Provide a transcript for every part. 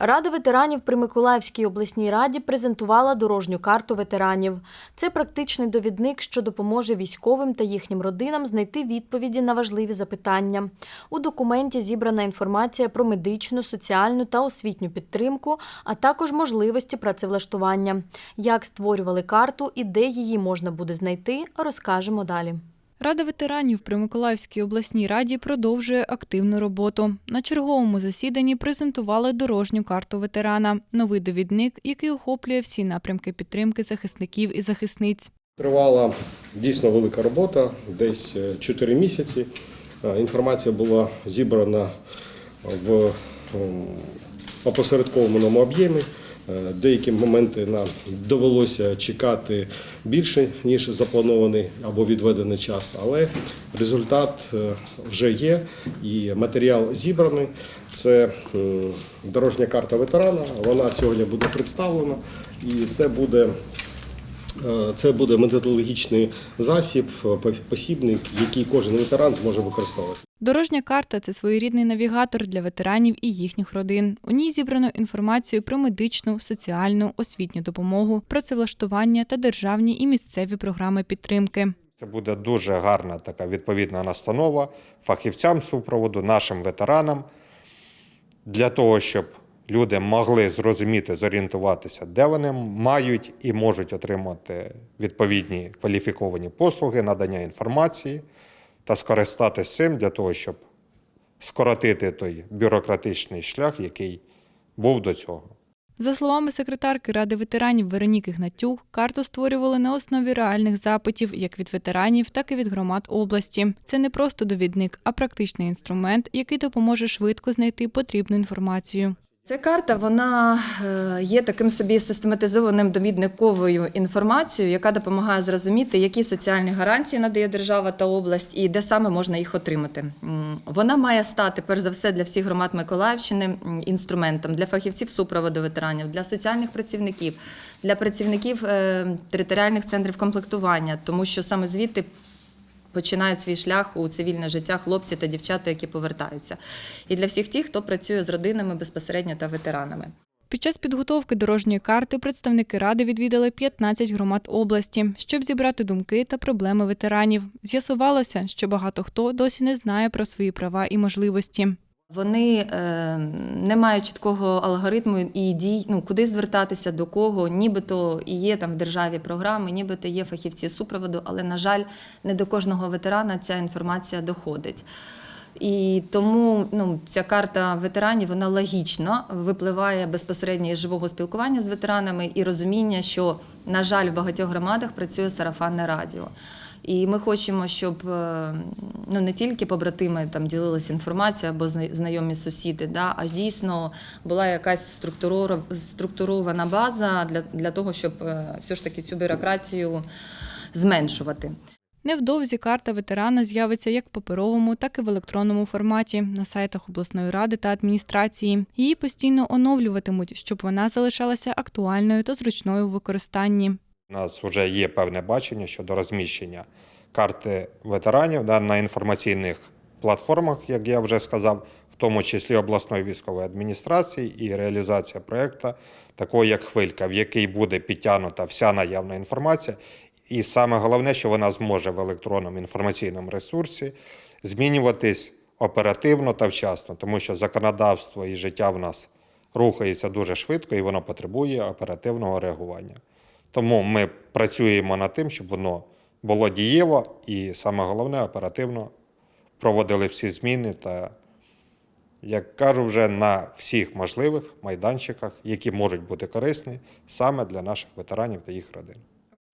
Рада ветеранів при Миколаївській обласній раді презентувала дорожню карту ветеранів. Це практичний довідник, що допоможе військовим та їхнім родинам знайти відповіді на важливі запитання. У документі зібрана інформація про медичну, соціальну та освітню підтримку, а також можливості працевлаштування. Як створювали карту і де її можна буде знайти, розкажемо далі. Рада ветеранів при Миколаївській обласній раді продовжує активну роботу. На черговому засіданні презентували дорожню карту ветерана, новий довідник, який охоплює всі напрямки підтримки захисників і захисниць. Тривала дійсно велика робота, десь 4 місяці. Е, Інформація була зібрана в ем, опосередкованому об'ємі. Е, Деякі моменти нам довелося чекати більше, ніж запланований або відведений час, але результат е, вже є і матеріал зібраний. Це дорожня карта ветерана. Вона сьогодні буде представлена, і це буде Е, Це буде методологічний засіб, е, посібник, який кожен ветеран зможе використовувати. Дорожня карта це своєрідний навігатор для ветеранів і їхніх родин. У ній зібрано інформацію про медичну, соціальну, освітню допомогу, працевлаштування та державні і місцеві програми підтримки. Це буде дуже гарна така відповідна настанова фахівцям супроводу, нашим ветеранам, для того, щоб люди могли зрозуміти, зорієнтуватися, де вони мають і можуть отримати відповідні кваліфіковані послуги, надання інформації та скористатися цим для того, щоб скоротити той бюрократичний шлях, який був до цього. За словами секретарки Ради ветеранів Вероніки Гнатюк, карту створювали на основі реальних запитів як від ветеранів, так і від громад області. Це не просто довідник, а практичний інструмент, який допоможе швидко знайти потрібну інформацію. Ця карта вона е, є таким собі систематизованим довідниковою інформацією, яка допомагає зрозуміти, які соціальні гарантії надає держава та область, і де саме можна їх отримати. Вона має стати перш за все для всіх громад Миколаївщини інструментом для фахівців супроводу ветеранів, для соціальних працівників, для працівників е, територіальних центрів комплектування, тому що саме звідти починають свій шлях у цивільне життя хлопці та дівчата, які повертаються. І для всіх тих, хто працює з родинами безпосередньо та ветеранами. Під час підготовки дорожньої карти представники ради відвідали 15 громад області, щоб зібрати думки та проблеми ветеранів. З'ясувалося, що багато хто досі не знає про свої права і можливості. Вони е, не мають чіткого алгоритму і дій, ну куди звертатися, до кого, нібито і є там в державі програми, нібито є фахівці супроводу, але на жаль, не до кожного ветерана ця інформація доходить. І тому ну, ця карта ветеранів вона логічно випливає безпосередньо із живого спілкування з ветеранами і розуміння, що, на жаль, в багатьох громадах працює сарафанне радіо. І ми хочемо, щоб е, ну не тільки побратими там ділилися інформацією або зна- знайомі сусіди, да, а дійсно була якась структуро- структурована база для, для того, щоб е, все ж таки цю бюрократію зменшувати. Невдовзі карта ветерана з'явиться як в паперовому, так і в електронному форматі на сайтах обласної ради та адміністрації. Її постійно оновлюватимуть, щоб вона залишалася актуальною та зручною у використанні. У нас вже є певне бачення щодо розміщення карти ветеранів да, на інформаційних платформах, як я вже сказав, в тому числі обласної військової адміністрації і реалізація проєкту, такого як хвилька, в який буде підтягнута вся наявна інформація. І саме головне, що вона зможе в електронному інформаційному ресурсі змінюватись оперативно та вчасно, тому що законодавство і життя в нас рухається дуже швидко і воно потребує оперативного реагування. Тому ми працюємо над тим, щоб воно було дієво і саме головне оперативно проводили всі зміни та, як кажу, вже на всіх можливих майданчиках, які можуть бути корисні саме для наших ветеранів та їх родин.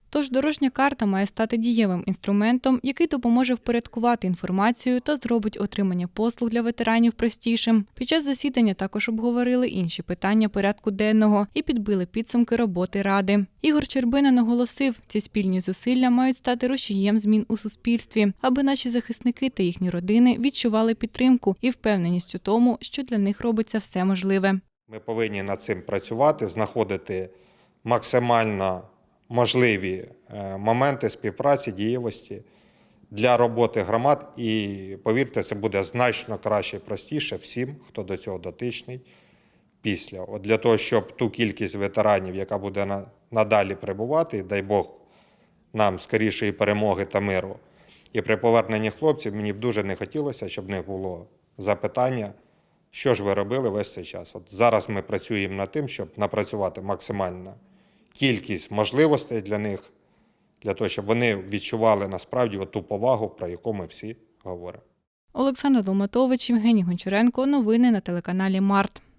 Тож дорожня карта має стати дієвим інструментом, який допоможе впорядкувати інформацію та зробить отримання послуг для ветеранів простішим. Під час засідання також обговорили інші питання порядку денного і підбили підсумки роботи ради. Ігор Чербина наголосив, ці спільні зусилля мають стати рушієм змін у суспільстві, аби наші захисники та їхні родини відчували підтримку і впевненість у тому, що для них робиться все можливе. Ми повинні над цим працювати, знаходити максимально можливі е, моменти співпраці, дієвості для роботи громад. І повірте, це буде значно краще і простіше всім, хто до цього дотичний, після. От для того, щоб ту кількість ветеранів, яка буде на, надалі перебувати, дай Бог нам скорішої перемоги та миру. І при поверненні хлопців мені б дуже не хотілося, щоб в них було запитання, що ж ви робили весь цей час. От зараз ми працюємо над тим, щоб напрацювати максимальну кількість можливостей для них, для того, щоб вони відчували насправді ту повагу, про яку ми всі говоримо. Олександр Долматович, Євгеній Гончаренко. Новини на телеканалі Март.